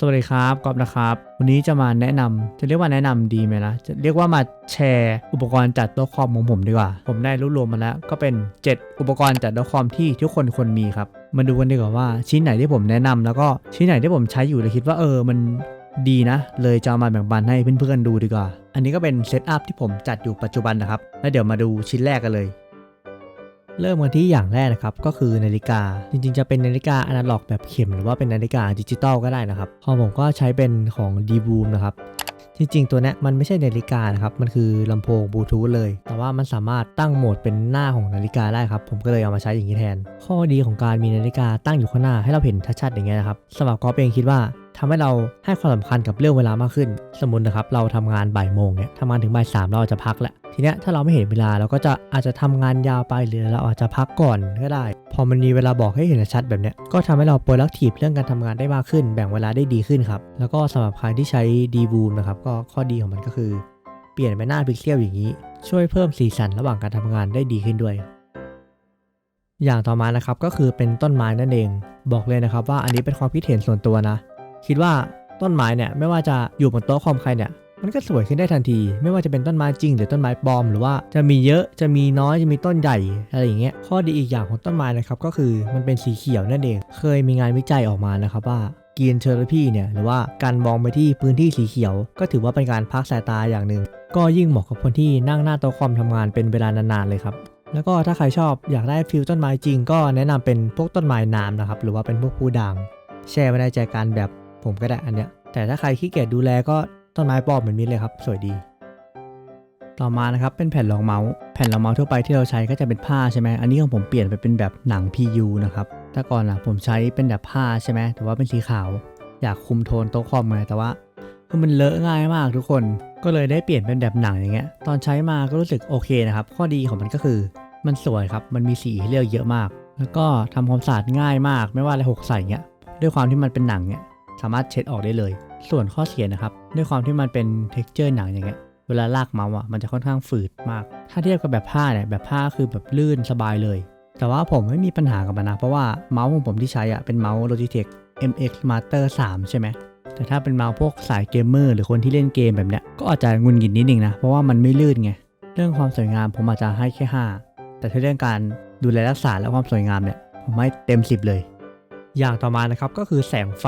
สวัสดีครับกอบนะครับ วันนี้จะมาแนะนำจะเรียกว่าแนะนำดีไหมนะจะเรียกว่ามาแชร์อุปกรณ์จัดโต๊ะคอมของผมดีกว่า ผมได้รวบรวมมาแล้ว ก็เป็น 7 อุปกรณ์จัดโต๊ะคอมที่ทุกคนควรมีครับ มาดูกันดีกว่าว่าชิ้นไหนที่ผมแนะนำแล้วก็ชิ้นไหนที่ผมใช้อยู่เลยคิดว่าเออมันดีนะ เลยจะามาแบ่งปันให้เพื่อนๆดูดีกว่า อันนี้ก็เป็นเซตอัพที่ผมจัดอยู่ปัจจุบันนะครับแล้วเดี๋ยวมาดูชิ้นแรกกันเลย เริ่มกันที่อย่างแรกนะครับก็คือนาฬิกา จริงๆ จะเป็นนาฬิกาอนาล็อกแบบเข็ม หรือว่าเป็นนาฬิกาดิจิตอลก็ได้นะครับของผมก็ใช้เป็นของ d b o o m นะครับจริงๆ ตัวนี้มันไม่ใช่นาฬิกานะครับ มันคือลำโพงบลูทูธเลย แต่ว่ามันสามารถตั้งโหมดเป็นหน้าของนาฬิกาได้ครับ ผมก็เลยเอามาใช้อย่างนี้แทน ข้อดีของการมีนาฬิกาตั้งอยู่ข้างหน้าให้เราเห็นชัดๆอย่างเงี้ยนะครับสำหรับกอล์ฟเองคิดว่าทำให้เราให้ความสำคัญกับเรื่องเวลามากขึ้น สมมตินะครับเราทำงานบ่ายโมงเนี่ยทำงานถึงบ่ายสามเราอาจจะพักแหละทีเนี้ยถ้าเราไม่เห็นเวลาเราก็จะอาจจะทำงานยาวไปหรือเราอาจจะพักก่อนก็ได้ พอมันมีเวลาบอกให้เห็นชัดแบบเนี้ยก็ทำให้เรา productive เรื่องการทำงานได้มากขึ้น แบ่งเวลาได้ดีขึ้นครับแล้วก็สำหรับใครที่ใช้ d b o o m นะครับก็ข้อดีของมันก็คือ เปลี่ยนไปหน้าพิกเซลอย่างนี้ ช่วยเพิ่มสีสันระหว่างการทำงานได้ดีขึ้นด้วยอย่างต่อมานะครับก็คือเป็นต้นไม้นั่นเอง บอกเลยนะครับว่าอันนี้เป็นความคิดเห็นส่วนตัวนะ คิดว่าต้นไม้เนี่ยไม่ว่าจะอยู่บนโต๊ะคอมใครเนี่ยมันก็สวยขึ้นได้ทันที ไม่ว่าจะเป็นต้นไม้จริง หรือต้นไม้ปลอม หรือว่าจะมีเยอะจะมีน้อยจะมีต้นใหญ่อะไรอย่างเงี้ยข้อดีอีกอย่างของต้นไม้นะครับก็คือมันเป็นสีเขียวนั่นเอง เคยมีงานวิจัยออกมานะครับว่ากีนเทอร์พีเนี่ยหรือว่าการมองไปที่พื้นที่สีเขียว ก็ถือว่าเป็นการพักสายตาอย่างหนึ่ง ก็ยิ่งเหมาะกับคนที่นั่งหน้าโต๊ะคอมทำงานเป็นเวลานานๆเลยครับแล้วก็ถ้าใครชอบอยากได้ฟิลต้นไม้จริง ก็แนะนำเป็นพวกต้นไม้น้ำนะครับหรือว่าเป็นพวกพูด่างแช่ไว้ในใจกันแบบ ผมก็ได้อันเนี้ย แต่ถ้าใครขี้เกียจดูแลก็ต้นไม้ปลอมเหมือนนี้เลยครับ สวยดี ต่อมานะครับเป็นแผ่นรองเมาส์ แผ่นรองเมาส์ทั่วไปที่เราใช้ก็จะเป็นผ้าใช่ไหมอันนี้ของผมเปลี่ยนไปเป็นแบบหนัง PU นะครับ แต่ก่อนอะผมใช้เป็นแบบผ้าใช่ไหมแต่ว่าเป็นสีขาว อยากคุมโทนโต๊ะคอมไงแต่ว่าคือมันเลอะง่ายมากทุกคน ก็เลยได้เปลี่ยนเป็นแบบหนังอย่างเงี้ย ตอนใช้มาก็รู้สึกโอเคนะครับ ข้อดีของมันก็คือ มันสวยครับ มันมีสีให้เลือกเยอะมาก แล้วก็ทำความสะอาดง่ายมาก ไม่ว่าอะไรหกใส่เงี้ย ด้วยความที่มันเป็นหนังเนี่ย สามารถเช็ดออกได้เลย ส่วนข้อเสียนะครับ ด้วยความที่มันเป็น t e x t อร์หนังอย่างเงี้ยเวลาลากเมาส์อะมันจะค่อนข้างฝืดมาก ถ้าเทียบกับแบบผ้าเนี่ยแบบผ้าคือแบบลื่นสบายเลย แต่ว่าผมไม่มีปัญหากับมันนะ เพราะว่าเมาส์ของผมที่ใช้อะเป็นเมาส์ Logitech MX Master 3 ใช่ไหมแต่ถ้าเป็นเมาส์พวกสายเกมเมอร์หรือคนที่เล่นเกมแบบเนี้ยก็อาจจะงุนงิดนิดนึงนะ เพราะว่ามันไม่ลื่นไง เรื่องความสวยงามผมอาจจะให้แค่ 5 แต่ถ้าเรื่องการดูแลรักษาและความสวยงามเนี่ยผมให้เต็ม 10 เลย อย่างต่อมานะครับก็คือแสงไฟ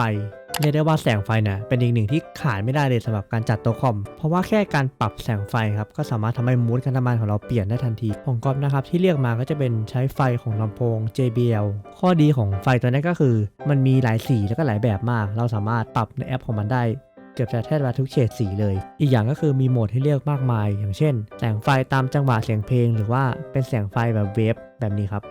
เรียกได้ว่าแสงไฟเนี่ยเป็นอีกหนึ่งที่ขาดไม่ได้เลยสำหรับการจัดโต๊ะคอม เพราะว่าแค่การปรับแสงไฟครับก็สามารถทำให้มูดการทำงานของเราเปลี่ยนได้ทันทีของก๊อฟนะครับที่เรียกมาก็จะเป็นใช้ไฟของลำโพง JBL ข้อดีของไฟตัวนี้ก็คือ มันมีหลายสีแล้วก็หลายแบบมาก เราสามารถปรับในแอปของมันได้เกือบจะแทบจะทุกเฉดสีเลย อีกอย่างก็คือมีโหมดให้เลือกมากมาย อย่างเช่น แสงไฟตามจังหวะเสียงเพลง หรือว่าเป็นแสงไฟแบบเวฟแบบนี้ครับ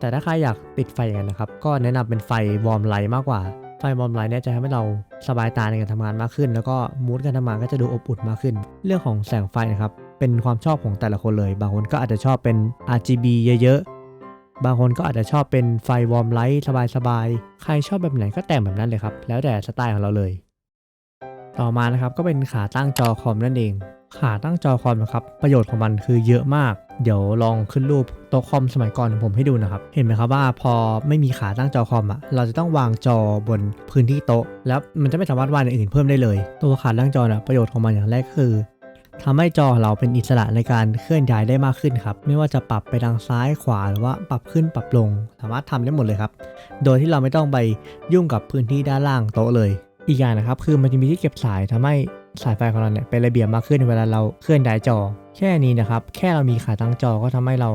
แต่ถ้าใครอยากติดไฟอย่างนั้นนะครับ ก็แนะนำเป็นไฟวอร์มไลท์มากกว่า ไฟวอร์มไลท์เนี่ยจะทำให้เราสบายตาในการทำงานมากขึ้น แล้วก็มูดการทำงานก็จะดูอบอุ่นมากขึ้น เรื่องของแสงไฟนะครับ เป็นความชอบของแต่ละคนเลย บางคนก็อาจจะชอบเป็น RGB เยอะๆ บางคนก็อาจจะชอบเป็นไฟวอร์มไลท์สบายๆ ใครชอบแบบไหนก็แต่งแบบนั้นเลยครับ แล้วแต่สไตล์ของเราเลย ต่อมานะครับก็เป็นขาตั้งจอคอมนั่นเอง ขาตั้งจอคอมนะครับ ประโยชน์ของมันคือเยอะมาก เดี๋ยวลองขึ้นรูปโต๊ะคอมสมัยก่อนของผมให้ดูนะครับ เห็นไหมครับว่าพอไม่มีขาตั้งจอคอมอะเราจะต้องวางจอบนพื้นที่โต๊ะ แล้วมันจะไม่สามารถวางอย่างอื่นเพิ่มได้เลย ตัวขาตั้งจอนะประโยชน์ของมันอย่างแรกคือทำให้จอเราเป็นอิสระในการเคลื่อนย้ายได้มากขึ้นครับ ไม่ว่าจะปรับไปทางซ้ายขวาหรือว่าปรับขึ้นปรับลง สามารถทำได้หมดเลยครับ โดยที่เราไม่ต้องไปยุ่งกับพื้นที่ด้านล่างโต๊ะเลย อีกอย่างนะครับ คือมันจะมีที่เก็บสายทำให้ สายไฟของเราเนี่ยเป็นระเบียบมากขึ้นเวลาเราเคลื่อนย้ายจอ แค่นี้นะครับ แค่เรามีขาตั้งจอก็ทำให้เรา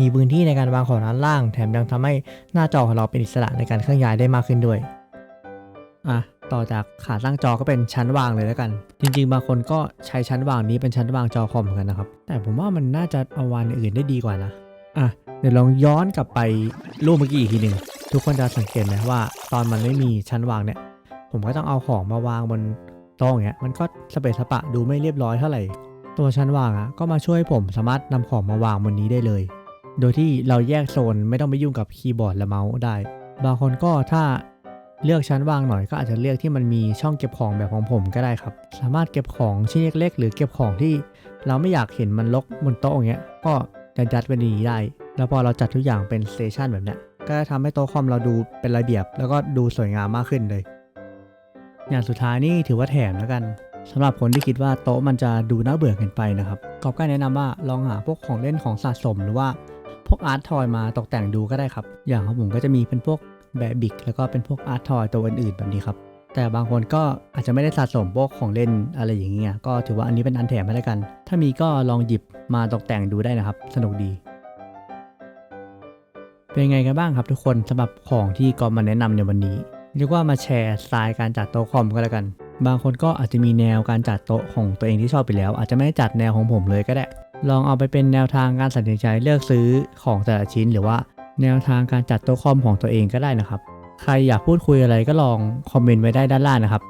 มีพื้นที่ในการวางของด้านล่าง แถมยังทำให้หน้าจอของเราเป็นอิสระในการเคลื่อนย้ายได้มากขึ้นด้วยอะต่อจากขาตั้งจอก็เป็นชั้นวางเลยแล้วกัน จริง ๆ บางคนก็ใช้ชั้นวางนี้เป็นชั้นวางจอคอมเหมือนกันนะครับ แต่ผมว่ามันน่าจะเอาวางอื่นได้ดีกว่านะอะเดี๋ยวลองย้อนกลับไปรูปเมื่อกี้อีกทีหนึ่งทุกคนจะสังเกตไหมว่า ตอนมันไม่มีชั้นวางเนี่ย ผมก็ต้องเอาของมาวางบน โต๊ะอย่างเงี้ยมันก็สเปซสปะดูไม่เรียบร้อยเท่าไหร่ ตัวชั้นวางอะก็มาช่วยผมสามารถนำของมาวางบนนี้ได้เลย โดยที่เราแยกโซนไม่ต้องไปยุ่งกับคีย์บอร์ดและเมาส์ได้ บางคนก็ถ้าเลือกชั้นวางหน่อยก็อาจจะเลือกที่มันมีช่องเก็บของแบบของผมก็ได้ครับ สามารถเก็บของชิ้นเล็กๆหรือเก็บของที่ เราไม่อยากเห็นมันรกบนโต๊ะอย่างเงี้ยก็จะจัดไว้ในนี้ได้ แล้วพอเราจัดทุกอย่างเป็นสเตชันแบบเนี้ยก็จะทำให้โต๊ะคอมเราดูเป็นระเบียบ แล้วก็ดูสวยงามมากขึ้นเลย อย่างสุดท้ายนี่ถือว่าแถมแล้วกันสำหรับคนที่คิดว่าโต๊ะมันจะดูน่าเบื่อเกินไปนะครับกอบก็แนะนำว่าลองหาพวกของเล่นของสะสมหรือว่าพวกอาร์ตทอยมาตกแต่งดูก็ได้ครับ อย่างของผมก็จะมีเป็นพวกแบบิกแล้วก็เป็นพวกอาร์ตทอยตัวอื่นๆแบบนี้ครับ แต่บางคนก็อาจจะไม่ได้สะสมพวกของเล่นอะไรอย่างเงี้ยก็ถือว่าอันนี้เป็นอันแถมให้แล้วกัน ถ้ามีก็ลองหยิบมาตกแต่งดูได้นะครับ สนุกดีเป็นไงกันบ้างครับทุกคนสำหรับของที่กอมมาแนะนำในวันนี้ เรียกว่ามาแชร์สไตล์การจัดโต๊ะคอมก็แล้วกัน บางคนก็อาจจะมีแนวการจัดโต๊ะของตัวเองที่ชอบไปแล้ว อาจจะไม่ได้จัดแนวของผมเลยก็ได้ ลองเอาไปเป็นแนวทางการตัดสินใจเลือกซื้อของแต่ละชิ้น หรือว่าแนวทางการจัดโต๊ะคอมของตัวเองก็ได้นะครับ ใครอยากพูดคุยอะไรก็ลองคอมเมนต์ไว้ได้ด้านล่างนะครับ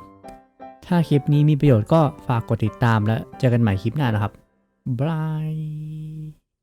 ถ้าคลิปนี้มีประโยชน์ก็ฝากกดติดตามและเจอกันใหม่คลิปหน้านะครับบาย